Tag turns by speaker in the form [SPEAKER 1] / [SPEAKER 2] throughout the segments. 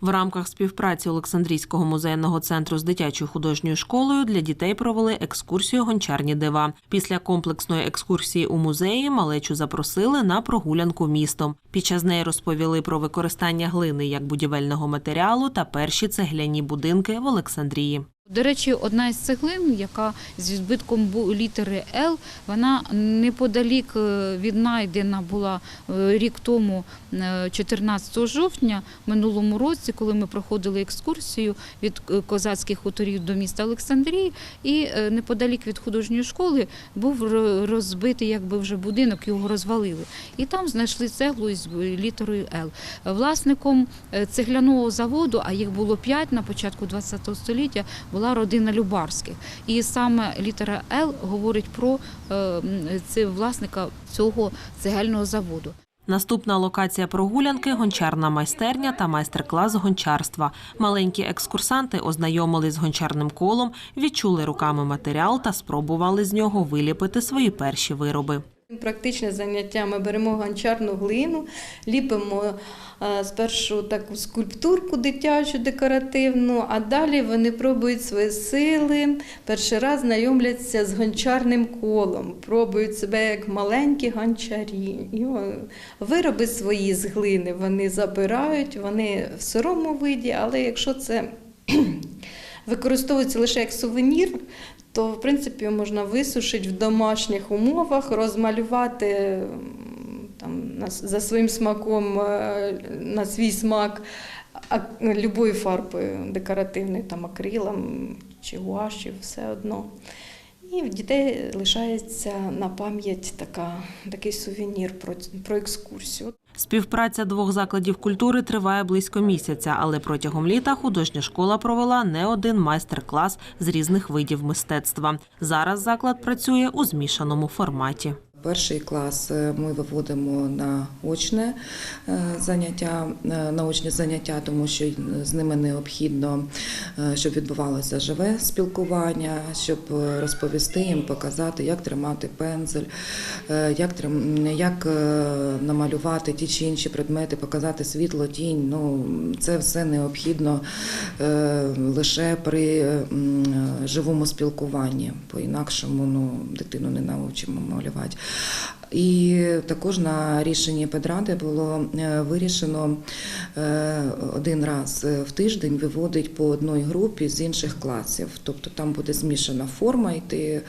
[SPEAKER 1] В рамках співпраці Олександрійського музейного центру з дитячою художньою школою для дітей провели екскурсію гончарні дива. Після комплексної екскурсії у музеї малечу запросили на прогулянку містом. Під час неї розповіли про використання глини як будівельного матеріалу та перші цегляні будинки в Олександрії.
[SPEAKER 2] До речі, одна із цеглин, яка з відбитком літери Л, вона неподалік е, віднайдена була е, рік тому, е, 14 жовтня, минулому році, коли ми проходили екскурсію від е, козацьких хуторів до міста Олександрії, і е, неподалік від художньої школи був розбитий якби вже будинок, його розвалили. І там знайшли цеглу із літерою Л. Власником е, цегляного заводу, а їх було п'ять на початку ХХ століття, родина Любарських. І саме літера Л говорить про е, це власника цього цегельного заводу.
[SPEAKER 1] Наступна локація прогулянки гончарна майстерня та майстер-клас гончарства. Маленькі екскурсанти ознайомились з гончарним колом, відчули руками матеріал та спробували з нього виліпити свої перші вироби.
[SPEAKER 3] Практичне заняття ми беремо гончарну глину, ліпимо е, спершу таку скульптурку дитячу декоративну, а далі вони пробують свої сили. Перший раз знайомляться з гончарним колом, пробують себе як маленькі гончарі. І вироби свої з глини вони забирають, вони в сирому виді, але якщо це використовується лише як сувенір, то в принципі можна висушити в домашніх умовах, розмалювати там, за своїм смаком, е, на свій смак любою фарбою декоративною, там акрилом чи гуашю, все одно. І в дітей лишається на пам'ять така, такий сувенір про, про екскурсію.
[SPEAKER 1] Співпраця двох закладів культури триває близько місяця, але протягом літа художня школа провела не один майстер-клас з різних видів мистецтва. Зараз заклад працює у змішаному форматі.
[SPEAKER 4] Перший клас е, ми виводимо на очне е, заняття, е, на очні заняття, тому що з ними необхідно, щоб відбувалося живе спілкування, щоб розповісти їм, показати, як тримати пензель, як, як намалювати ті чи інші предмети, показати світло, тінь. Ну, це все необхідно лише при живому спілкуванні. По-інакшому ну, дитину не навчимо малювати. І також на рішенні педради було е, вирішено е, один раз в тиждень виводить по одній групі з інших класів. Тобто там буде змішана форма йти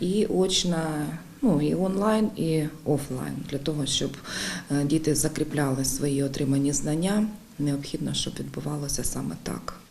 [SPEAKER 4] і очна. Ну і онлайн, і офлайн для того, щоб е, діти закріпляли свої отримані знання. Необхідно, щоб відбувалося саме так.